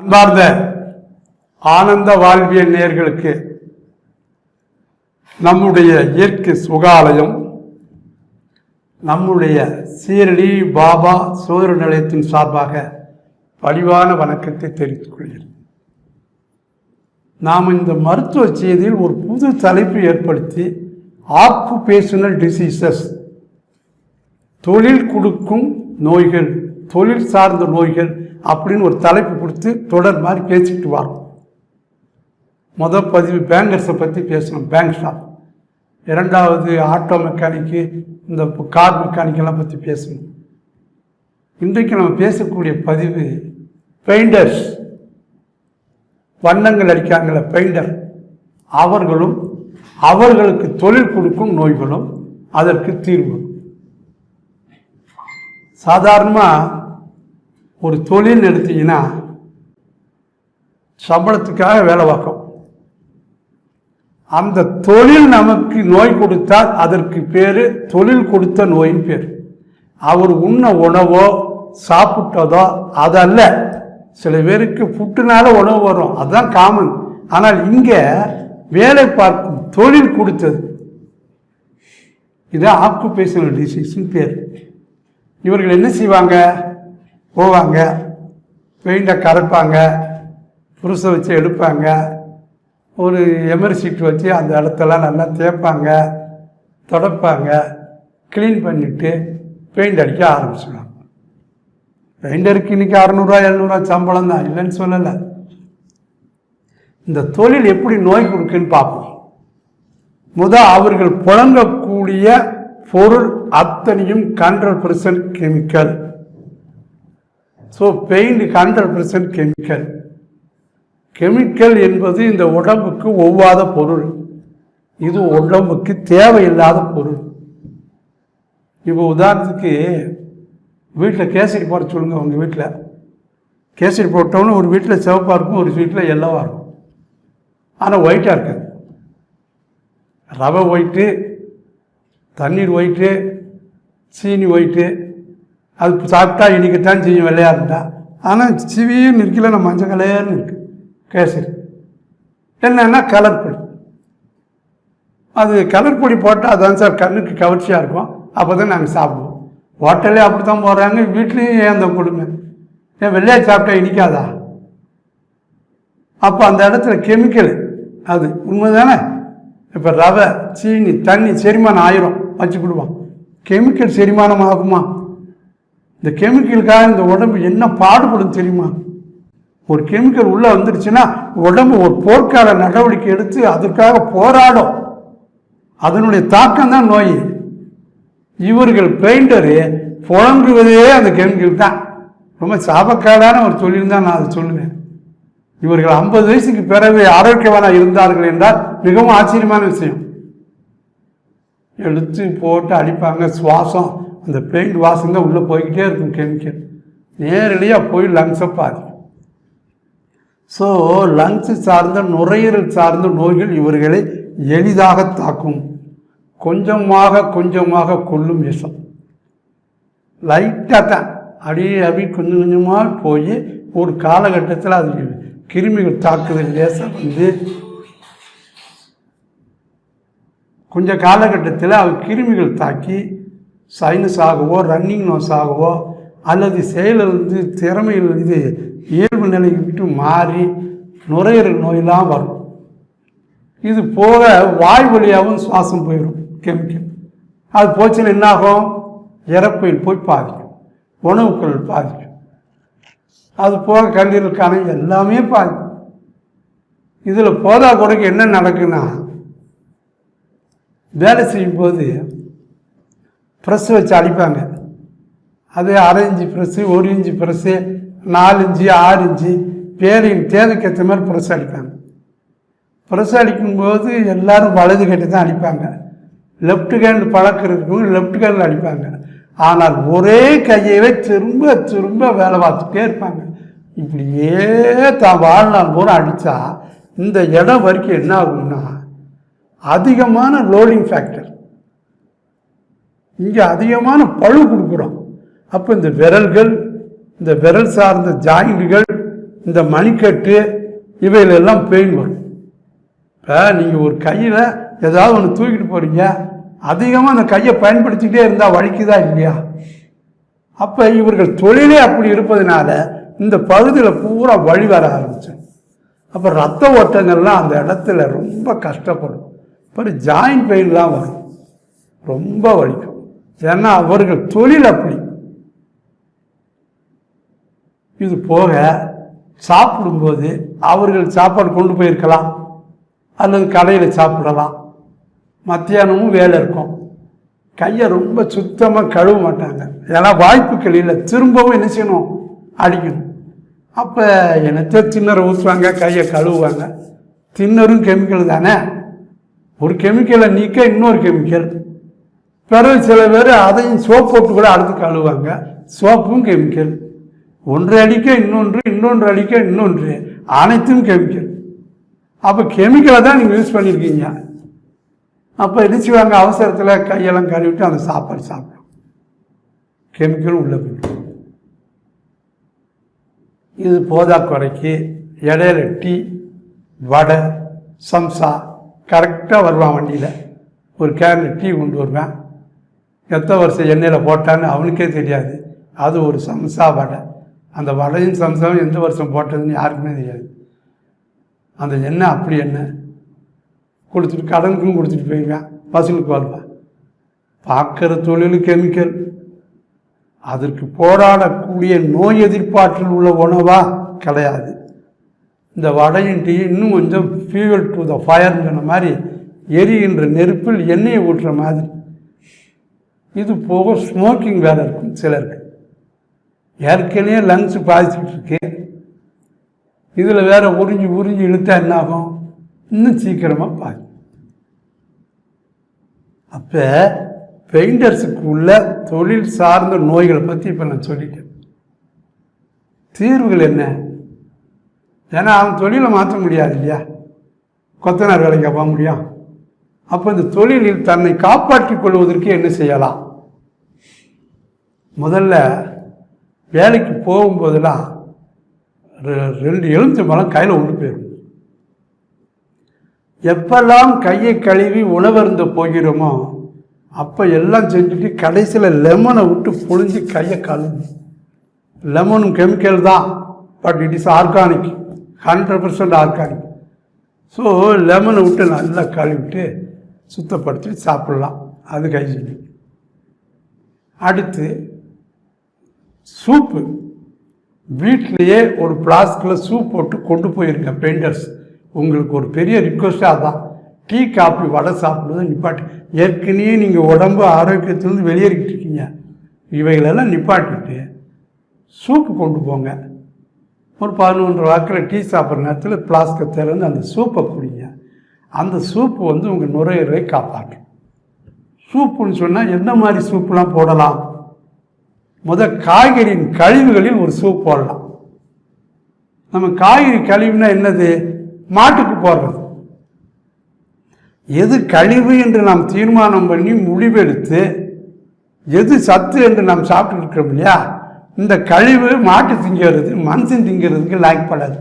அன்பார்ந்த ஆனந்த வாழ்வியல் நேர்களுக்கு நம்முடைய இயற்கை சுகாலயம் நம்முடைய சீரடி பாபா சோதர நிலையத்தின் சார்பாக பழிவான வணக்கத்தை தெரிவித்துக் கொள்கிறேன். நாம் இந்த மருத்துவ செய்தியில் ஒரு புது தலைப்பு ஏற்படுத்தி ஆக்குபேஷனல் டிசீசஸ் தொழில் கொடுக்கும் நோய்கள் தொழில் சார்ந்த நோய்கள் அப்படின்னு ஒரு தலைப்பு கொடுத்து தொடர் மாதிரி பேசிக்கிட்டு வரோம். முதல் பதிவு பேங்கர்ஸை பற்றி பேசணும் பேங்க் ஸ்டாஃப் இரண்டாவது ஆட்டோ மெக்கானிக்கு இந்த கார் மெக்கானிக்கெல்லாம் பற்றி பேசணும். இன்றைக்கு நம்ம பேசக்கூடிய பதிவு பெயிண்டர்ஸ் வண்ணங்கள் அடிக்காங்கள பெயிண்டர் அவர்களும் அவர்களுக்கு தொழில் கொடுக்கும் நோய்களும் அதற்கு தீர்வு. சாதாரணமாக ஒரு தொழில் எடுத்தீங்கன்னா சம்பளத்துக்காக வேலை பார்க்கும். அந்த தொழில் நமக்கு நோய் கொடுத்தால் அதற்கு பேர் தொழில் கொடுத்த நோயின் பேர். அவர் உண்ண உணவோ சாப்பிட்டதோ அதல்ல. சில பேருக்கு புட்டுனால உணவு வரும். அதுதான் காமன் ஆனால் இங்கே வேலை பார்க்கும் தொழில் கொடுத்தது. இது ஆக்குபேஷனல் டிசீஸ்னு பேர். இவர்கள் என்ன செய்வாங்க? போவாங்க. பெயிண்டை கரைப்பாங்க. புருஷை வச்சு எடுப்பாங்க. ஒரு எமரி சீட் வச்சு அந்த இடத்தெல்லாம் நல்லா தேய்ப்பாங்க. தொடப்பாங்க. க்ளீன் பண்ணிவிட்டு பெயிண்ட் அடிக்க ஆரம்பிச்சிடுவாங்க பெயிண்டருக்கு இன்னைக்கு அறநூறுவா எழுநூறுவா சம்பளம் தான். இல்லைன்னு சொல்லலை. இந்த தொழில் எப்படி நோய் கொடுக்குன்னு பார்ப்போம். முத அவர்கள் புழங்கக்கூடிய பொருள் அத்தனையும் hundred percent chemical so pain hundred percent chemical chemical என்பது இந்த உடம்புக்கு ஒவ்வாத பொருள். இது உடம்புக்கு தேவையில்லாத பொருள். இப்போ உதாரணத்துக்கு வீட்டில் கேசரி போட சொல்லுங்கள் உங்கள் வீட்டில். கேசரி போட்டோன்னு ஒரு வீட்டில் சிவப்பாக இருக்கும் ஒரு வீட்டில் எல்லோவாக இருக்கும். ஆனால் ஒயிட்டாக இருக்காது. ரவை ஒயிட்டு தண்ணீர் ஒயிட்டு சீனி ஒயிட்டு அது சாப்பிட்டா இன்றைக்கித்தான் செய்யும் வெள்ளையாக இருந்தால் ஆனால் சிவியும் நிற்கல நம்ம மஞ்சள் கலையர்னு இருக்கு. கேசரி. என்னன்னா கலர் பொடி. அது கலர் பொடி போட்டால் அதுதான் சார் கண்ணுக்கு கவர்ச்சியாக இருக்கும். அப்போ தான் நாங்கள் சாப்பிடுவோம். ஹோட்டல்லே அப்படி தான் போடுறாங்க வீட்லேயும் ஏன் அந்த கொடுமை? ஏன் வெள்ளையா சாப்பிட்டா இனிக்காதா? அப்போ அந்த இடத்துல கெமிக்கல் அது உண்மை தானே இப்போ ரவை சீனி தண்ணி செரிமானம் ஆயிரும். வச்சு கெமிக்கல் செரிமானம் ஆகுமா இந்த கெமிக்கலுக்காக இந்த உடம்பு என்ன பாடுபடும் தெரியுமா? ஒரு கெமிக்கல் உள்ளே வந்துருச்சுன்னா உடம்பு ஒரு போர்க்கால நடவடிக்கை எடுத்து அதற்காக போராடும். அதனுடைய தாக்கம் தான் நோய். இவர்கள் பெயிண்டரு புழங்குவதே அந்த கெமிக்கல் தான். ரொம்ப சாபக்காடான ஒரு தொழில் தான் நான் அதை சொல்லுவேன். இவர்கள் ஐம்பது வயசுக்கு பிறகு ஆரோக்கியவானாக இருந்தார்கள் என்றால் மிகவும் ஆச்சரியமான விஷயம். எடுத்து போட்டு அடிப்பாங்க சுவாசம். அந்த பெயிண்ட் வாசம் தான் உள்ளே போய்கிட்டே இருக்கும் கெமிக்கல் நேரடியாக போய் லங்ஸை பாதிக்கும் ஸோ லங்ஸ் சார்ந்த நுரையீரல் சார்ந்த நோய்கள் இவர்களை எளிதாக தாக்கும். கொஞ்சமாக கொஞ்சமாக கொல்லும் விஷம். லைட்டாக தான். அப்படியே அப்படி கொஞ்சம் கொஞ்சமாக போய் ஒரு காலகட்டத்தில் அது கிருமிகள் தாக்குதல் லேசாக வந்து கொஞ்ச காலகட்டத்தில் அது கிருமிகள் தாக்கி சைனஸ் ஆகவோ ரன்னிங் நோஸ் ஆகவோ அல்லது செயலிருந்து திறமையில் இது இயல்பு நிலையை விட்டு மாறி நுரையீரல் நோயெல்லாம் வரும். இது போக வாய் வழியாகவும் சுவாசம் போயிடும் கெமிக்கல் அது போச்சுன்னா என்னாகும்? இறப்பையில் போய் பாதிக்கும். உணவுக்குள் பாதிக்கும். அது போக கல்லீரல் எல்லாமே பாதிக்கும். இதில் போதா குறைக்கு என்ன நடக்குன்னா வேலை செய்யும்போது ப்ரெஸ் வச்சு அடிப்பாங்க. அது அரை இஞ்சி ப்ரெஸ்ஸு ஒரு இன்ச்சு ப்ரெஸ்ஸு நாலு இன்ச்சு ஆறு இன்ச்சு பேரின் தேவைக்கு ஏற்ற மாதிரி ப்ரெஸ் அடிப்பாங்க. ப்ரெஸ் அடிக்கும்போது எல்லோரும் வலது கட்டி தான் அடிப்பாங்க. லெஃப்ட் ஹேண்ட் பழக்கம் இருக்கவங்க லெஃப்ட் ஹேண்டில் அடிப்பாங்க. ஆனால் ஒரே கையவே திரும்ப திரும்ப வேலை பார்த்துட்டே இருப்பாங்க. இப்படியே தான் வாழ்நாள் பூரா அடித்தா இந்த இடம் வரைக்கும் என்ன ஆகும்னா அதிகமான லோடிங் ஃபேக்டர் இங்கே அதிகமான பழு கொடுக்குறோம். அப்போ இந்த விரல்கள் இந்த விரல் சார்ந்த ஜாயிண்டுகள் இந்த மணிக்கட்டு இவையில எல்லாம் பெயின் வரும். இப்போ நீங்கள் ஒரு கையில் ஏதாவது ஒன்று தூக்கிட்டு போகிறீங்க அதிகமாக அந்த கையை பயன்படுத்திக்கிட்டே இருந்தால் வலிக்குதா இல்லையா? அப்போ இவர்கள் தொழிலே அப்படி இருப்பதனால இந்த பகுதியில் பூரா வழி வர ஆரம்பிச்சு அப்போ ரத்த ஓட்டங்கள்லாம் அந்த இடத்துல ரொம்ப கஷ்டப்படும். அப்புறம் ஜாயின்ட் பெயின்லாம் வரும் ரொம்ப வலிக்கும் ஏன்னா அவர்கள் தொழில் அப்படி. இது போக சாப்பிடும்போது அவர்கள் சாப்பாடு கொண்டு போயிருக்கலாம். அல்லது கடையில் சாப்பிடலாம். மத்தியானமும் வேலை இருக்கும். கையை ரொம்ப சுத்தமாக கழுவ மாட்டாங்க. ஏன்னா வாய்ப்புகள் இல்லை. திரும்பவும் என்ன செய்யணும்? அடிக்கணும். அப்போ என்னத்தை திண்ணரை ஊற்றுவாங்க கையை கழுவுவாங்க. திண்ணரும் கெமிக்கல் தானே? ஒரு கெமிக்கலை நீக்க இன்னொரு கெமிக்கல் பிறகு சில பேர் அதையும் சோப் போட்டு கூட அடுத்து கழுவாங்க சோப்பும் கெமிக்கல் ஒன்று அடிக்க இன்னொன்று இன்னொன்று அடிக்க இன்னொன்று. அனைத்தும் கெமிக்கல் அப்போ கெமிக்கலை தான் நீங்கள் யூஸ் பண்ணியிருக்கீங்க அப்போ என்ன செய்வாங்க? அவசரத்தில் கையெல்லாம் கழுவிட்டு அந்த சாப்பாடு சாப்பிடும். கெமிக்கலும் உள்ள போயிடும். இது போதா குறைக்கு இடையில டீ வடை சம்சா கரெக்டாக வருவான் வண்டியில். ஒரு கேனில் டீ கொண்டு வருவேன். எத்தனை வருஷம் எண்ணெயில் போட்டான்னு அவனுக்கே தெரியாது. அது ஒரு சம்சா வடை. அந்த வடையும் சம்சாவும் எந்த வருஷம் போட்டதுன்னு யாருக்குமே தெரியாது. அந்த எண்ணெய் அப்படி எண்ணெய் கொடுத்துட்டு கடனுக்கும் கொடுத்துட்டு போயிருவேன் வசூலுக்கு வருவேன் பார்க்குற தொழில் கெமிக்கல். அதற்கு போராடக்கூடிய நோய் எதிர்ப்பாற்றல் உள்ள உணவா? கிடையாது. இந்த வடையும் டீ இன்னும் கொஞ்சம் ஃபியூவல் டு த ஃபயர்னு சொன்ன மாதிரி எரிகின்ற நெருப்பில் எண்ணெயை ஊட்டுற மாதிரி. இது போக ஸ்மோக்கிங் வேலை இருக்கும் சிலருக்கு. ஏற்கனவே லங்ஸ் பாதிச்சுட்டு இருக்கு இதில் வேற உறிஞ்சி உறிஞ்சி இழுத்தா என்ன ஆகும் இன்னும் சீக்கிரமாக பாதி அப்போ பெயிண்டர்ஸுக்கு உள்ள தொழில் சார்ந்த நோய்களை பற்றி இப்போ நான் சொல்லிட்டேன். தீர்வுகள் என்ன? ஏன்னா அவன் தொழிலை மாற்ற முடியாது இல்லையா? கொத்தனார் வேலைக்கு போக முடியும். அப்போ இந்த தொழிலில் தன்னை காப்பாற்றிக் கொள்வதற்கு என்ன செய்யலாம்? முதல்ல வேலைக்கு போகும்போதெல்லாம் ரெ- ரெண்டு எழுத்து மலம் கையில் ஒன்று போயிடும் எப்பெல்லாம் கையை கழுவி உணவருந்த போகிறோமோ அப்போ எல்லாம் செஞ்சுட்டு கடைசியில் லெமனை விட்டு புழிஞ்சு கையை கழுவி. லெமனும் கெமிக்கல் தான் but it is organic. Hundred percent organic so லெமனை விட்டு நல்லா கழுவிட்டு சுத்தப்படுத்தி சாப்பிட்லாம். அது கைஜினி அடுத்து சூப்பு. வீட்டிலேயே ஒரு பிளாஸ்கில் சூப் போட்டு கொண்டு போயிருங்க பெயிண்டர்ஸ் உங்களுக்கு ஒரு பெரிய ரிக்வஸ்ட்டாக தான் டீ காஃபி வடை சாப்பிட்றது நிப்பாட்டி. ஏற்கனவே நீங்கள் உடம்பு ஆரோக்கியத்திலேருந்து வெளியேறிக்கிட்டு இருக்கீங்க. இவைகளெல்லாம் நிப்பாட்டிட்டு சூப்பு கொண்டு போங்க. ஒரு பதினொன்று வாக்கில் டீ சாப்பிட்ற நேரத்தில் பிளாஸ்கை திறந்து அந்த சூப்பை குடிங்க. அந்த சூப்பு வந்து உங்கள் நுரையீரலை காப்பாற்றும். சூப்புன்னு சொன்னால் எந்த மாதிரி சூப்புலாம் போடலாம்? முத காய்கறியின் கழிவுகளில் ஒரு சூப் போடலாம். நம்ம காய்கறி கழிவுனா என்னது? மாட்டுக்கு போடுறது. எது கழிவு என்று நாம் தீர்மானம் பண்ணி முடிவெடுத்து எது சத்து என்று நாம் சாப்பிட்டு இருக்கிறோம் இல்லையா? இந்த கழிவு மாட்டு திங்கிறது மனுஷன் திங்கிறதுக்கு லாய்க்கப்படாது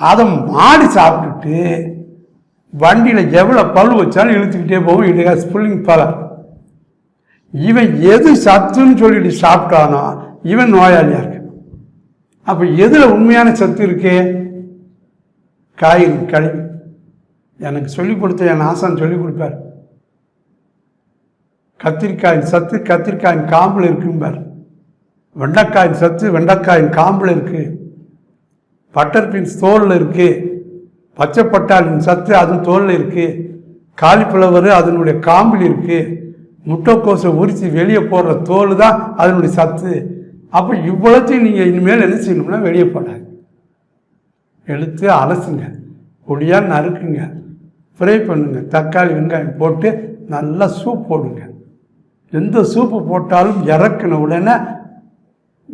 அதை மாடு சாப்பிட்டுட்டு வண்டியில் எவ்வளோ பல் வச்சாலும் இழுத்துக்கிட்டே போகும் இட் ஸ்புல்லிங் புல்லிங் இவன் எது சத்துன்னு சொல்லிட்டு சாப்பிட்டானோ இவன் நோயாளியாக இருக்கு அப்போ எதில் உண்மையான சத்து இருக்கு? காய்கறி கழிவு எனக்கு சொல்லிக் கொடுத்த என் ஆசான் சொல்லிக் கொடுப்பார். கத்திரிக்காயின் சத்து கத்திரிக்காயின் காம்பில் இருக்கும்பார். வெண்டைக்காயின் சத்து வெண்டைக்காயின் காம்பில் இருக்குது பட்டர் பீன்ஸ் தோலில் இருக்குது பச்சை பட்டாளின் சத்து அதன் தோலில் இருக்குது காலிஃப்ளவர் அதனுடைய காம்பில் இருக்குது முட்டைக்கோசை உரித்து வெளியே போடுற தோல் தான் அதனுடைய சத்து. அப்போ இவ்வளோத்தையும் நீங்கள் இனிமேல் என்ன செய்யணும்னா வெளியே போடாது எடுத்து அலசுங்க. பொடியாக நறுக்குங்க. ஃப்ரை பண்ணுங்க. தக்காளி வெங்காயம் போட்டு நல்லா சூப் போடுங்க. எந்த சூப்பு போட்டாலும் இறக்குன உடனே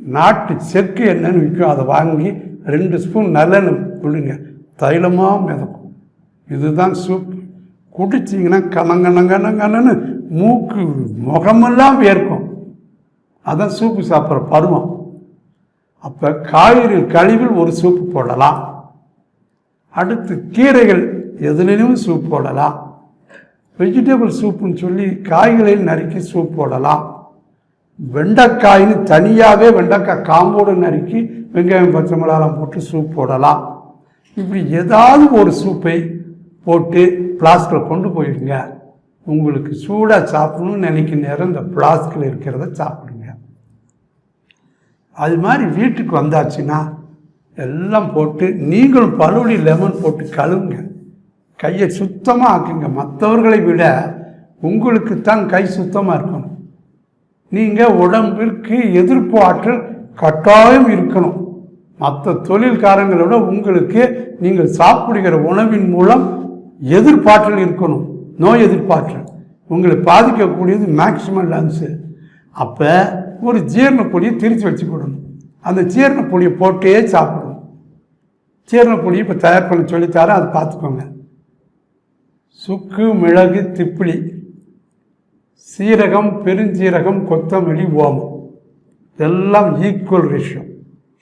நாட்டு செக்கு என்னன்னு விற்கும். அதை வாங்கி ரெண்டு ஸ்பூன் நல்லெண்ணெய் விடுங்க தைலமாக மிதக்கும். இதுதான் சூப். குடிச்சிங்கன்னா கணங்கணங்கணங்கன்னு மூக்கு முகமெல்லாம் வேர்க்கும். அதான் சூப்பு சாப்பிட்ற பருவம். அப்போ காய்கறி கழிவில் ஒரு சூப்பு போடலாம். அடுத்து கீரைகள் எதுலேயும் சூப் போடலாம். வெஜிடபிள் சூப்புன்னு சொல்லி காய்களையும் நறுக்கி சூப் போடலாம். வெண்டைக்காயின்னு தனியாகவே வெண்டைக்காய் காம்போடு நறுக்கி வெங்காயம் பச்சை மிளகாலாம் போட்டு சூப் போடலாம். இப்படி ஏதாவது ஒரு சூப்பை போட்டு பிளாஸ்கில் கொண்டு போயிடுங்க உங்களுக்கு சூடாக சாப்பிடணும்னு நினைக்கிற நேரம் இந்த பிளாஸ்கில் இருக்கிறத சாப்பிடுங்க. அது மாதிரி வீட்டுக்கு வந்தாச்சுன்னா எல்லாம் போட்டு நீங்களும் பழுவடி லெமன் போட்டு கழுவுங்க. கையை சுத்தமாக ஆக்குங்க. மற்றவர்களை விட உங்களுக்கு தான் கை சுத்தமாக இருக்கணும். நீங்கள் உடம்பிற்கு எதிர்ப்பு ஆற்றல் கட்டாயம் இருக்கணும். மற்ற தொழில்காரங்களோட உங்களுக்கு நீங்கள் சாப்பிடுகிற உணவின் மூலம் எதிர்ப்பாற்றல் இருக்கணும். நோய் எதிர்ப்பாற்றல். உங்களை பாதிக்கக்கூடியது மேக்சிமம் லங்ஸு அப்போ ஒரு ஜீரண பொடியை திரிச்சு வச்சுக்கிடணும் அந்த ஜீரண பொடியை போட்டே சாப்பிடணும். ஜீரண பொடியை இப்போ தயார் பண்ண சொல்லித்தாரேன் அதை பார்த்துக்கோங்க. சுக்கு மிளகு திப்பிலி. சீரகம் பெருஞ்சீரகம் கொத்தமல்லி ஓமம். இதெல்லாம் ஈக்குவல் ரேஷியோ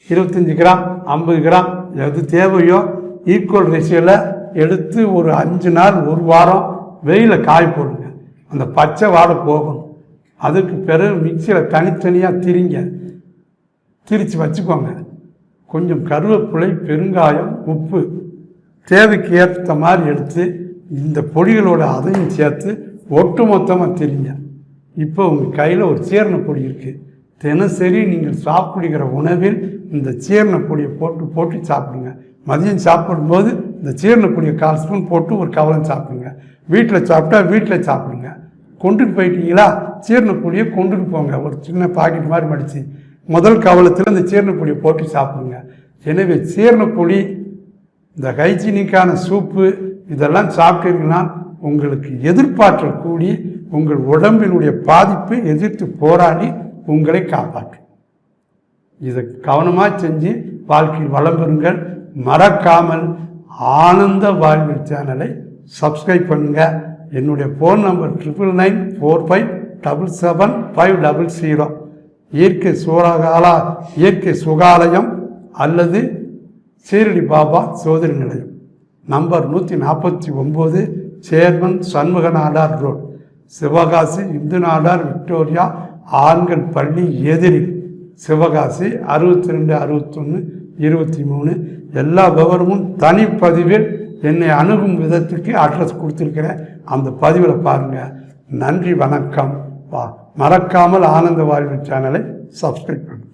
இருபத்தஞ்சி கிராம் ஐம்பது கிராம் எது தேவையோ ஈக்குவல் ரேஷியோவில் எடுத்து ஒரு அஞ்சு நாள் ஒரு வாரம் வெயிலில் காய போடுங்க. அந்த பச்சை வாடை போகணும். அதுக்கு பிறகு மிக்சியில் தனித்தனியாக திரிங்க. திரித்து வச்சுக்கோங்க. கொஞ்சம் கருவேப்பிலை பெருங்காயம் உப்பு. தேவைக்கு ஏற்ற மாதிரி எடுத்து இந்த பொடிகளோட அதையும் சேர்த்து ஒட்டு மொத்தமாக தெரியுங்க இப்போ உங்கள் கையில் ஒரு சீரண பொடி இருக்குது தினசரி நீங்கள் சாப்பிடுகிற உணவில் இந்த சீரண பொடியை போட்டு போட்டு சாப்பிடுங்க. மதியம் சாப்பிடும்போது இந்த சீரண பொடியை கால் ஸ்பூன் போட்டு ஒரு கவலம் சாப்பிடுங்க. வீட்டில் சாப்பிட்டா வீட்டில் சாப்பிடுங்க. கொண்டுட்டு போயிட்டீங்களா? சீரண பொடியை கொண்டுட்டு போங்க. ஒரு சின்ன பாக்கெட் மாதிரி மடித்து முதல் கவலத்தில் இந்த சீரண பொடியை போட்டு சாப்பிடுங்க. எனவே சீரண பொடி இந்த ஹைஜீனிக்கான சூப்பு இதெல்லாம் சாப்பிட்டீங்கன்னா உங்களுக்கு எதிர்ப்பாற்றல் கூடி உங்கள் உடம்பினுடைய பாதிப்பை எதிர்த்து போராடி உங்களை காப்பாற்று. இதை கவனமாக செஞ்சு வாழ்க்கையில் வளம் பெறுங்கள். மறக்காமல் ஆனந்த வாழ்வில் சேனலை சப்ஸ்கிரைப் பண்ணுங்க. என்னுடைய phone number triple nine four five double seven five double zero இயற்கை சூறாகாலா இயற்கை சுகாலயம் அல்லது சீரடி பாபா சோதரி நிலையம். நம்பர் நூற்றி நாற்பத்தி ஒம்பது chairman Shanmuga Nadar road Sivakasi Hindu Nadar Victoria ஆண்கள் பள்ளி எதிரி சிவகாசி அறுபத்தி ரெண்டு அறுபத்தொன்று இருபத்தி மூணு எல்லா விவரமும் தனிப்பதிவில் என்னை அணுகும் விதத்துக்கு அட்ரஸ் கொடுத்துருக்கிறேன். அந்த பதிவில் பாருங்கள் நன்றி வணக்கம். வா. மறக்காமல் ஆனந்த வாழ்வு சேனலை சப்ஸ்கிரைப் பண்ணுங்கள்